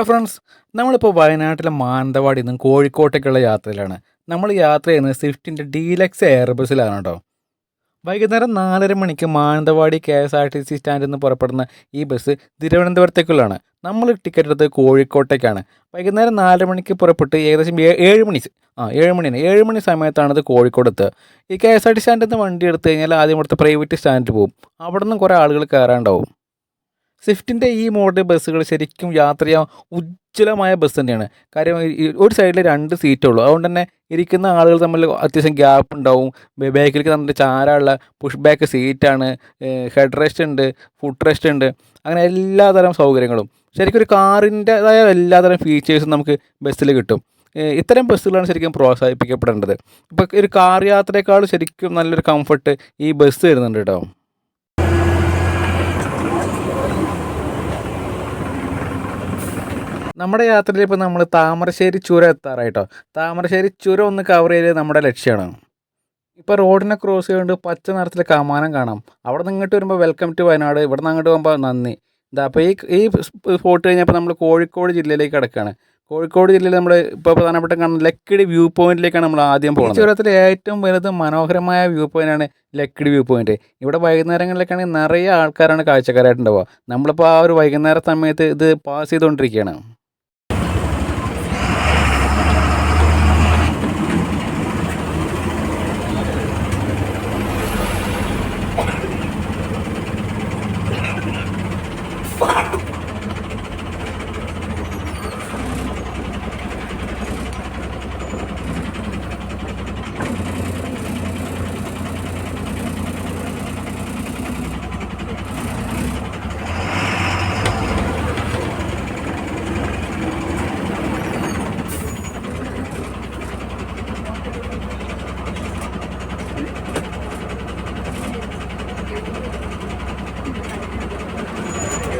Hello friends നമ്മളിപ്പോൾ വയനാട്ടിലെ മാനന്തവാടി നിന്നും കോഴിക്കോട്ടേക്കുള്ള യാത്രയിലാണ്. നമ്മൾ യാത്ര ചെയ്യുന്നത് സ്വിഫ്റ്റിന്റെ ഡീലക്സ് എയർ ബസ്സിലാണ് കേട്ടോ. വൈകുന്നേരം നാലര മണിക്ക് Mananthavady K S R T C സ്റ്റാൻഡിൽ നിന്ന് പുറപ്പെടുന്ന ഈ ബസ് തിരുവനന്തപുരത്തേക്കുള്ളതാണ്. നമ്മൾ ടിക്കറ്റ് എടുത്തത് കോഴിക്കോട്ടേക്കാണ്. വൈകുന്നേരം നാലര മണിക്ക് പുറപ്പെട്ട് ഏകദേശം ഏഴ് മണി ആ ഏഴ് മണിയാണ് ഏഴ് മണി സമയത്താണ് കോഴിക്കോട് എത്തുക. ഈ കെ എസ് ആർ ടി സ്റ്റാൻഡിൽ നിന്ന് വണ്ടി എടുത്തു കഴിഞ്ഞാൽ ആദ്യം ഇവിടുത്തെ പ്രൈവറ്റ് സ്റ്റാൻഡിൽ പോകും. അവിടെ നിന്നും കുറേ ആളുകൾ കയറാണ്ടാവും സ്വിഫ്റ്റിന്റെ ഈ മോഡൽ ബസ്സുകൾ ശരിക്കും യാത്ര ചെയ്യാൻ ഉജ്ജ്വലമായ ബസ് തന്നെയാണ്. കാര്യം ഒരു സൈഡിൽ രണ്ട് സീറ്റേ ഉള്ളൂ. അതുകൊണ്ട് തന്നെ ഇരിക്കുന്ന ആളുകൾ തമ്മിൽ അത്യാവശ്യം ഗ്യാപ്പ് ഉണ്ടാവും. ബാക്കിലേക്ക് നമ്മുടെ ചാരാനുള്ള പുഷ് ബാക്ക് സീറ്റാണ് ഹെഡ് റെസ്റ്റ് ഉണ്ട് ഫുഡ് റെസ്റ്റ് ഉണ്ട്. അങ്ങനെ എല്ലാതരം സൗകര്യങ്ങളും. ശരിക്കും ഒരു കാറിന്റെതായ എല്ലാതരം ഫീച്ചേഴ്സും നമുക്ക് ബസ്സിൽ കിട്ടും. ഇത്തരം ബസ്സുകളാണ് ശരിക്കും പ്രോത്സാഹിപ്പിക്കപ്പെടേണ്ടത്. ഇപ്പോൾ ഒരു കാർ യാത്രയേക്കാൾ ശരിക്കും നല്ലൊരു കംഫർട്ട് ഈ ബസ് തരുന്നുണ്ട് കേട്ടോ നമ്മുടെ യാത്രയിൽ ഇപ്പോൾ നമ്മൾ താമരശ്ശേരി ചുരം എത്താറായിട്ടോ താമരശ്ശേരി ചുരം ഒന്ന് കവർ ചെയ്ത് നമ്മുടെ ലക്ഷ്യമാണ് ഇപ്പോൾ റോഡിനെ ക്രോസ് ചെയ്തുകൊണ്ട് പച്ച നിറത്തിലെ കമാനം കാണാം. അവിടെ നിന്ന് ഇങ്ങോട്ട് വരുമ്പോൾ വെൽക്കം ടു വയനാട് ഇവിടെ നിന്ന് അങ്ങോട്ട് പോകുമ്പോൾ നന്ദി. ഇതാ അപ്പോൾ ഈ ഈ സ്പോട്ട് കഴിഞ്ഞപ്പോൾ നമ്മൾ കോഴിക്കോട് ജില്ലയിലേക്ക് കിടക്കുകയാണ് കോഴിക്കോട് ജില്ലയിൽ നമ്മൾ ഇപ്പോൾ പ്രധാനപ്പെട്ട കാണുന്ന ലക്കിടി വ്യൂ പോയിന്റിലേക്കാണ് നമ്മൾ ആദ്യം പോകുന്നത് ചുരത്തിലെ ഏറ്റവും വലുത് മനോഹരമായ വ്യൂ പോയിന്റാണ് ലക്കിടി വ്യൂ പോയിന്റ് ഇവിടെ വൈകുന്നേരങ്ങളിലേക്കാണെങ്കിൽ നിറയെ ആൾക്കാരാണ് കാഴ്ചക്കാരായിട്ടുണ്ടാവുക നമ്മളിപ്പോൾ ആ ഒരു വൈകുന്നേര സമയത്ത് ഇത് പാസ് ചെയ്തുകൊണ്ടിരിക്കുകയാണ്. Stop!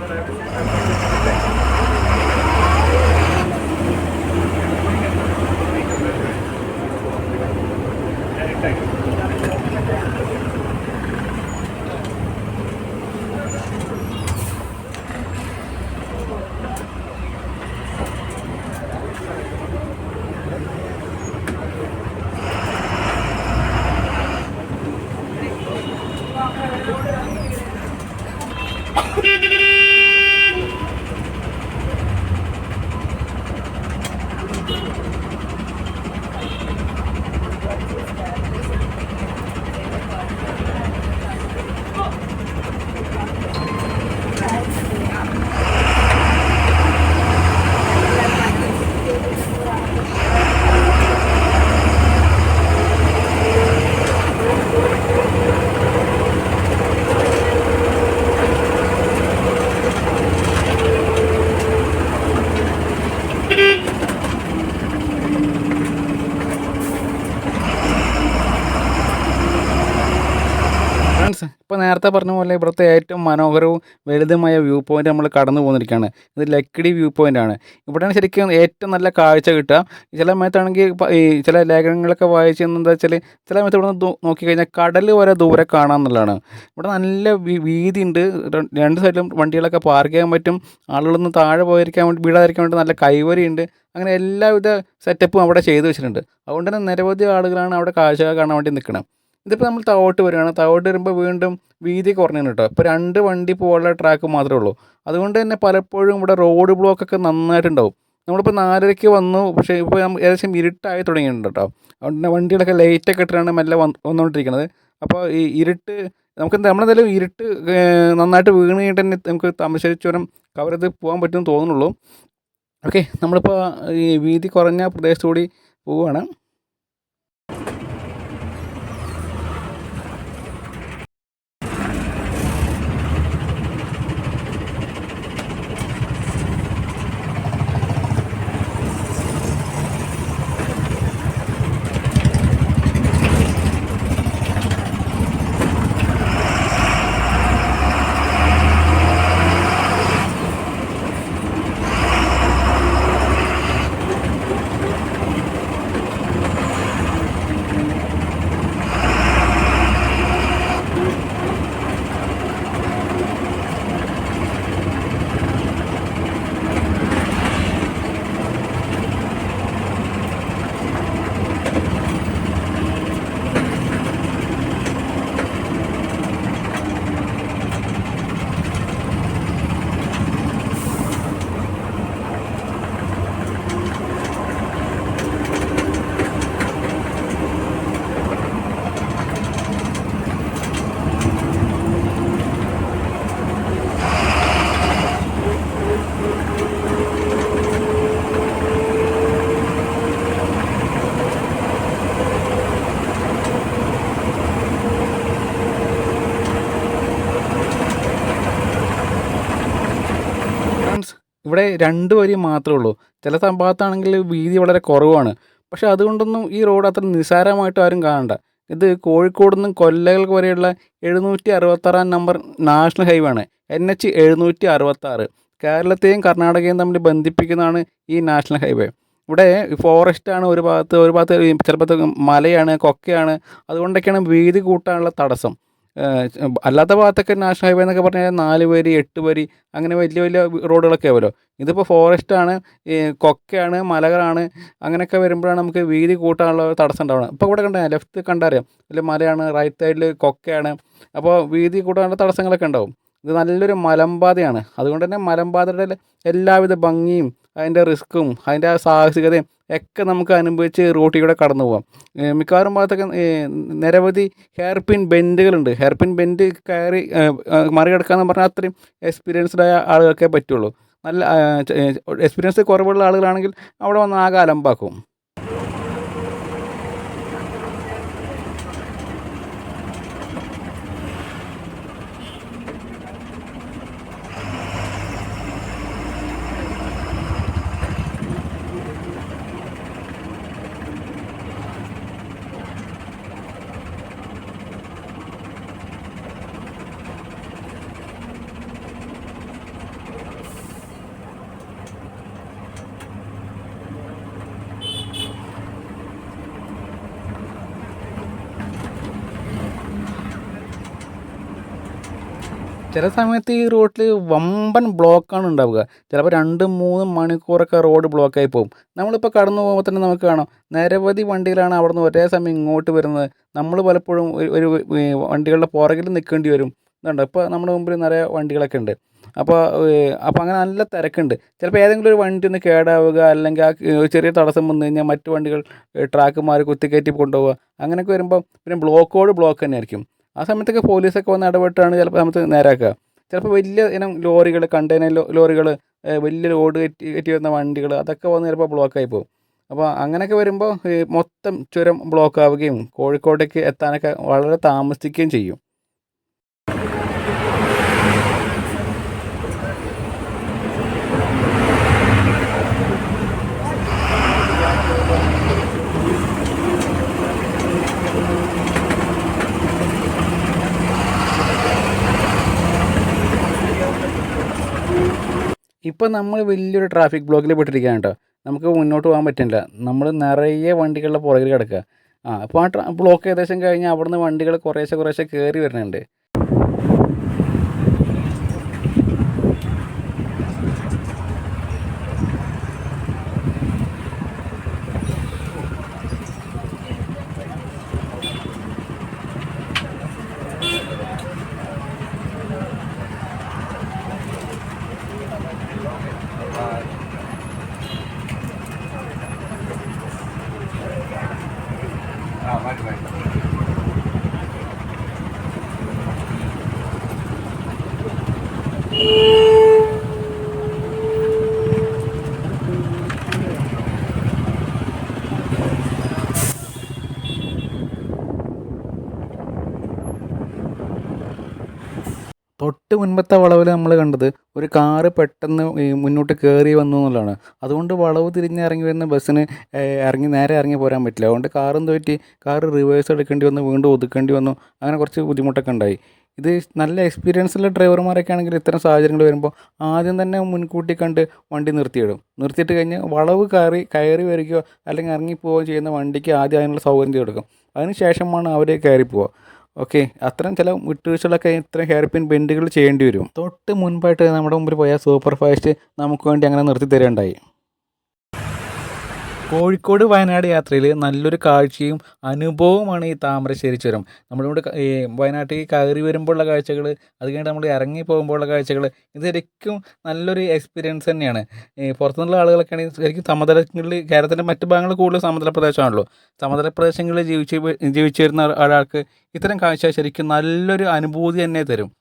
whatever. ഇപ്പോൾ നേരത്തെ പറഞ്ഞ പോലെ ഇവിടുത്തെ ഏറ്റവും മനോഹരവും വലുതുമായ വ്യൂ പോയിന്റ് നമ്മൾ കടന്നു പോകുന്നിരിക്കുകയാണ് ഇത് ലക്കിടി വ്യൂ പോയിന്റ് ആണ്. ഇവിടെയാണ് ശരിക്കും ഏറ്റവും നല്ല കാഴ്ച കിട്ടുക. ചില സമയത്താണെങ്കിൽ ഈ ചില ലേഖനങ്ങളൊക്കെ വായിച്ചെന്ന് എന്താ വെച്ചാൽ ചില സമയത്ത് ഇവിടെ നോക്കി കഴിഞ്ഞാൽ കടൽ വരെ ദൂരെ കാണാമെന്നുള്ളതാണ് ഇവിടെ നല്ല വീതി ഉണ്ട്. രണ്ട് സൈഡിലും വണ്ടികളൊക്കെ പാർക്ക് ചെയ്യാൻ പറ്റും. ആളുകളൊന്ന് താഴെ പോയിരിക്കാൻ വേണ്ടി വീടായിരിക്കാൻ വേണ്ടി നല്ല കൈവരി ഉണ്ട്. അങ്ങനെ എല്ലാവിധ സെറ്റപ്പും അവിടെ ചെയ്തു വെച്ചിട്ടുണ്ട്. അതുകൊണ്ട് തന്നെ നിരവധി ആളുകളാണ് അവിടെ കാഴ്ച കാണാൻ വേണ്ടി നിൽക്കണം ഇതിപ്പോൾ നമ്മൾ തവോട്ട് വരികയാണ്. തവോട്ട് വരുമ്പോൾ വീണ്ടും വീതി കുറഞ്ഞാണ് കേട്ടോ. ഇപ്പോൾ രണ്ട് വണ്ടി പോകാനുള്ള ട്രാക്ക് മാത്രമേ ഉള്ളൂ. അതുകൊണ്ട് തന്നെ പലപ്പോഴും ഇവിടെ റോഡ് ബ്ലോക്കൊക്കെ നന്നായിട്ടുണ്ടാവും. നമ്മളിപ്പോൾ നാലരയ്ക്ക് വന്നു പക്ഷേ ഇപ്പോൾ ഏകദേശം ഇരുട്ടായി തുടങ്ങിയിട്ടുണ്ട് കേട്ടോ. അതുകൊണ്ട് തന്നെ വണ്ടികളൊക്കെ ലൈറ്റൊക്കെ ഇട്ടിട്ടാണ് മെല്ലെ വന്ന് വന്നുകൊണ്ടിരിക്കുന്നത് അപ്പോൾ ഈ ഇരുട്ട് നമുക്ക് നമ്മളെന്തായാലും ഇരുട്ട് നന്നായിട്ട് വീണ് കഴിഞ്ഞിട്ട് തന്നെ നമുക്ക് താമരശ്ശേരി ചുരം കവർ ചെയ്ത് പോകാൻ പറ്റുമെന്ന് തോന്നുന്നുള്ളൂ. ഓക്കെ നമ്മളിപ്പോൾ ഈ വീതി കുറഞ്ഞ പ്രദേശത്തുകൂടി പോവുകയാണ് ഫ്രണ്ട്സ് ഇവിടെ രണ്ട് വരി മാത്രമേ ഉള്ളൂ. ചില സംഭവത്താണെങ്കിൽ വീതി വളരെ കുറവാണ്. പക്ഷേ അതുകൊണ്ടൊന്നും ഈ റോഡ് അത്ര നിസ്സാരമായിട്ട് ആരും കാണണ്ട. ഇത് കോഴിക്കോട് നിന്നും കൊല്ലകൾക്ക് വരെയുള്ള എഴുന്നൂറ്റി അറുപത്താറാം നമ്പർ നാഷണൽ ഹൈവേ ആണ് എൻ എച്ച് എഴുന്നൂറ്റി അറുപത്താറ് കേരളത്തെയും കർണാടകയും തമ്മിൽ ബന്ധിപ്പിക്കുന്നതാണ് ഈ നാഷണൽ ഹൈവേ. ഇവിടെ ഫോറസ്റ്റാണ് ഒരു ഭാഗത്ത് ഒരു ഭാഗത്ത് ചിലപ്പോൾ മലയാണ് കൊക്കയാണ്. അതുകൊണ്ടൊക്കെയാണ് വീതി കൂട്ടാനുള്ള തടസ്സം. അല്ലാത്ത ഭാഗത്തൊക്കെ നാഷണൽ ഹൈവേ എന്നൊക്കെ പറഞ്ഞാൽ നാല് വരി എട്ട് വരി അങ്ങനെ വലിയ വലിയ റോഡുകളൊക്കെ ആവുമല്ലോ. ഇതിപ്പോൾ ഫോറസ്റ്റാണ് കൊക്കയാണ് മലകളാണ് അങ്ങനെയൊക്കെ വരുമ്പോഴാണ് നമുക്ക് വീതി കൂട്ടാനുള്ള തടസ്സം ഉണ്ടാവുന്നത്. ഇപ്പോൾ ഇവിടെ കണ്ടാൽ ലെഫ്റ്റ് കണ്ടറിയാം. ഇതിൽ മലയാണ് റൈറ്റ് സൈഡിൽ കൊക്കയാണ്. അപ്പോൾ വീതി കൂട്ടാനുള്ള തടസ്സങ്ങളൊക്കെ ഉണ്ടാവും. ഇത് നല്ലൊരു മലമ്പാതയാണ്. അതുകൊണ്ട് തന്നെ മലമ്പാതയുടെ എല്ലാവിധ ഭംഗിയും അതിന്റെ റിസ്ക്കും അതിന്റെ ആ സാഹസികതയും ഒക്കെ നമുക്ക് അനുഭവിച്ച് റോട്ടിൽ കൂടെ കടന്നു പോകാം മിക്കവാറും ഭാഗത്തൊക്കെ നിരവധി ഹെയർപിൻ ബെൻഡുകളുണ്ട്. ഹെയർപിൻ ബെൻഡ് കയറി മറികടക്കുക എന്ന് പറഞ്ഞാൽ അത്രയും എക്സ്പീരിയൻസ്ഡ് ആയ ആളുകൾക്കേ പറ്റുള്ളൂ. നല്ല എക്സ്പീരിയൻസ് കുറവുള്ള ആളുകളാണെങ്കിൽ അവിടെ വന്ന് ആകെ അലമ്പാക്കും. ചില സമയത്ത് ഈ റോട്ടിൽ വമ്പൻ ബ്ലോക്കാണ് ഉണ്ടാവുക. ചിലപ്പോൾ രണ്ട് മൂന്ന് മണിക്കൂറൊക്കെ റോഡ് ബ്ലോക്കായി പോകും. നമ്മളിപ്പോൾ കടന്നു പോകുമ്പോൾ തന്നെ നമുക്ക് കാണാം. നിരവധി വണ്ടികളാണ് അവിടെ നിന്ന് ഒരേ സമയം ഇങ്ങോട്ട് വരുന്നത്. നമ്മൾ പലപ്പോഴും ഒരു വണ്ടികളുടെ പുറകിൽ നിൽക്കേണ്ടി വരും. ഇതുണ്ട്. ഇപ്പോൾ നമ്മുടെ മുമ്പിൽ നിറയെ വണ്ടികളൊക്കെ ഉണ്ട്. അപ്പോൾ അപ്പോൾ അങ്ങനെ നല്ല തിരക്കുണ്ട്. ചിലപ്പോൾ ഏതെങ്കിലും ഒരു വണ്ടി ഒന്ന് കേടാവുക അല്ലെങ്കിൽ ആ ചെറിയ തടസ്സം വന്നു കഴിഞ്ഞാൽ മറ്റു വണ്ടികൾ ട്രാക്ക് മാറി കുത്തിക്കയറ്റി കൊണ്ടുപോവുക. അങ്ങനെയൊക്കെ വരുമ്പോൾ പിന്നെ ബ്ലോക്കോട് ബ്ലോക്ക് തന്നെ ആയിരിക്കും ആ സമയത്തൊക്കെ പോലീസൊക്കെ വന്ന് ഇടപെട്ടാണ് ചിലപ്പോൾ നമുക്ക് നേരാക്കുക. ചിലപ്പോൾ വലിയ ഇനം ലോറികൾ കണ്ടെയ്നർ ലോറികൾ വലിയ ലോഡ് കയറ്റി കയറ്റി വരുന്ന വണ്ടികൾ അതൊക്കെ വന്ന് ചിലപ്പോൾ ബ്ലോക്കായി പോകും. അപ്പോൾ അങ്ങനെയൊക്കെ വരുമ്പോൾ മൊത്തം ചുരം ബ്ലോക്ക് ആവുകയും കോഴിക്കോട്ടേക്ക് എത്താനൊക്കെ വളരെ താമസിക്കുകയും ചെയ്യും. ഇപ്പം നമ്മൾ വലിയൊരു ട്രാഫിക് ബ്ലോക്കിൽ പെട്ടിരിക്കുകയാണ് കേട്ടോ നമുക്ക് മുന്നോട്ട് പോകാൻ പറ്റില്ല. നമ്മൾ നിറയെ വണ്ടികളുടെ പുറകിൽ കിടക്കുക. ആ അപ്പോൾ ആ ബ്ലോക്ക് ഏകദേശം കഴിഞ്ഞാൽ അവിടുന്ന് വണ്ടികൾ കുറേശ്ശെ കുറേശ്ശെ കയറി വരുന്നുണ്ട്. തൊട്ട് മുൻപത്തെ വളവിൽ നമ്മൾ കണ്ടത് ഒരു കാറ് പെട്ടെന്ന് മുന്നോട്ട് കയറി വന്നു എന്നുള്ളതാണ്. അതുകൊണ്ട് വളവ് തിരിഞ്ഞ് ഇറങ്ങി വരുന്ന ബസ്സിന് ഇറങ്ങി നേരെ ഇറങ്ങി പോരാൻ പറ്റില്ല. അതുകൊണ്ട് കാറും തോറ്റി കാർ റിവേഴ്സ് എടുക്കേണ്ടി വന്നു വീണ്ടും ഒതുക്കേണ്ടി വന്നു അങ്ങനെ കുറച്ച് ബുദ്ധിമുട്ടൊക്കെ ഉണ്ടായി. ഇത് നല്ല എക്സ്പീരിയൻസ് ഉള്ള ഡ്രൈവർമാരൊക്കെ ആണെങ്കിൽ ഇത്തരം സാഹചര്യങ്ങൾ വരുമ്പോൾ ആദ്യം തന്നെ മുൻകൂട്ടി കണ്ട് വണ്ടി നിർത്തിയിടും. നിർത്തിയിട്ട് കഴിഞ്ഞ് വളവ് കയറി കയറി വരികയോ അല്ലെങ്കിൽ ഇറങ്ങി പോവുകയോ ചെയ്യുന്ന വണ്ടിക്ക് ആദ്യം അതിനുള്ള സൗകര്യം കൊടുക്കും. അതിന് ശേഷമാണ് അവർ കയറി പോവുക. ഓക്കെ അത്രയും ചില വിട്ടുവീഴ്ചകളൊക്കെ ഇത്രയും ഹെയർ പിൻ ബെൻഡുകൾ ചെയ്യേണ്ടി വരും. തൊട്ട് മുൻപായിട്ട് നമ്മുടെ മുമ്പിൽ പോയ സൂപ്പർ ഫാസ്റ്റ് നമുക്ക് വേണ്ടി അങ്ങനെ നിർത്തി തരുകയുണ്ടായി കോഴിക്കോട് വയനാട് യാത്രയിൽ നല്ലൊരു കാഴ്ചയും അനുഭവമാണ് ഈ താമരശ്ശേരി ചുരം. നമ്മളിവിടെ ഈ വയനാട്ടിൽ കയറി വരുമ്പോഴുള്ള കാഴ്ചകൾ അത് കഴിഞ്ഞിട്ട് നമ്മൾ ഇറങ്ങി പോകുമ്പോഴുള്ള കാഴ്ചകൾ ഇത് ശരിക്കും നല്ലൊരു എക്സ്പീരിയൻസ് തന്നെയാണ്. ഈ പുറത്തുനിന്നുള്ള ആളുകളൊക്കെ ആണെങ്കിൽ ശരിക്കും സമതലങ്ങളിൽ കേരളത്തിന്റെ മറ്റു ഭാഗങ്ങൾ കൂടുതൽ സമതല പ്രദേശമാണല്ലോ. സമതല പ്രദേശങ്ങളിൽ ജീവിച്ച് ജീവിച്ചു വരുന്ന ഒരാൾക്ക് ഇത്തരം കാഴ്ച ശരിക്കും നല്ലൊരു അനുഭൂതി തന്നെ തരും.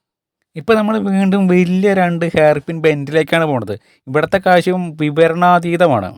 ഇപ്പം നമ്മൾ വീണ്ടും വലിയ രണ്ട് ഹെയർപിൻ ബെൻഡിലേക്കാണ് പോണത്. ഇവിടുത്തെ കാഴ്ചയും വിവരണാതീതമാണ്.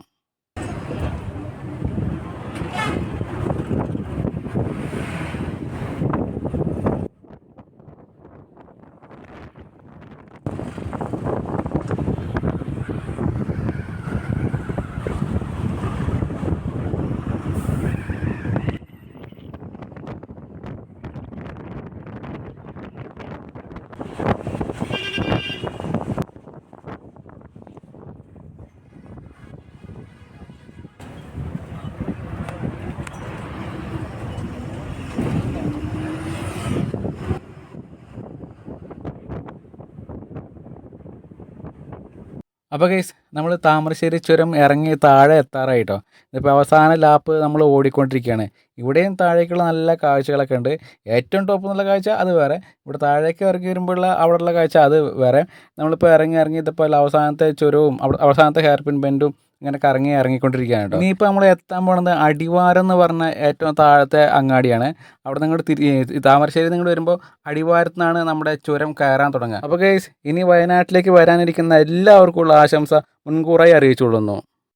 അപ്പോൾ കേസ് നമ്മൾ താമരശ്ശേരി ചുരം ഇറങ്ങി താഴെ എത്താറായിട്ടോ. ഇതിപ്പോൾ അവസാന ലാപ്പ് നമ്മൾ ഓടിക്കൊണ്ടിരിക്കുകയാണ് ഇവിടെയും താഴേക്കുള്ള നല്ല കാഴ്ചകളൊക്കെ ഉണ്ട്. ഏറ്റവും ടോപ്പ് എന്നുള്ള കാഴ്ച അത് വേറെ. ഇവിടെ താഴേക്ക് ഇറങ്ങി വരുമ്പോഴുള്ള അവിടെയുള്ള കാഴ്ച അത് വേറെ. നമ്മളിപ്പോൾ ഇറങ്ങി ഇറങ്ങി ഇതിപ്പോൾ അവസാനത്തെ ചുരവും അവസാനത്തെ ഹെയർ പിൻ ബെൻഡും ഇങ്ങനെ കറങ്ങി ഇറങ്ങിക്കൊണ്ടിരിക്കുകയാണ് കേട്ടോ. ഇനിയിപ്പോൾ നമ്മൾ എത്താൻ പോണത് അടിവാരം എന്ന് പറഞ്ഞ ഏറ്റവും താഴത്തെ അങ്ങാടിയാണ്. അവിടെ നിങ്ങൾ തിരി താമരശ്ശേരി നിങ്ങൾ വരുമ്പോൾ അടിവാരത്തിനാണ് നിന്നാണ് നമ്മുടെ ചുരം കയറാൻ തുടങ്ങുക. അപ്പോൾ ഗൈസ് ഇനി വയനാട്ടിലേക്ക് വരാനിരിക്കുന്ന എല്ലാവർക്കുമുള്ള ആശംസ മുൻകൂറായി അറിയിച്ചുകൊള്ളുന്നു.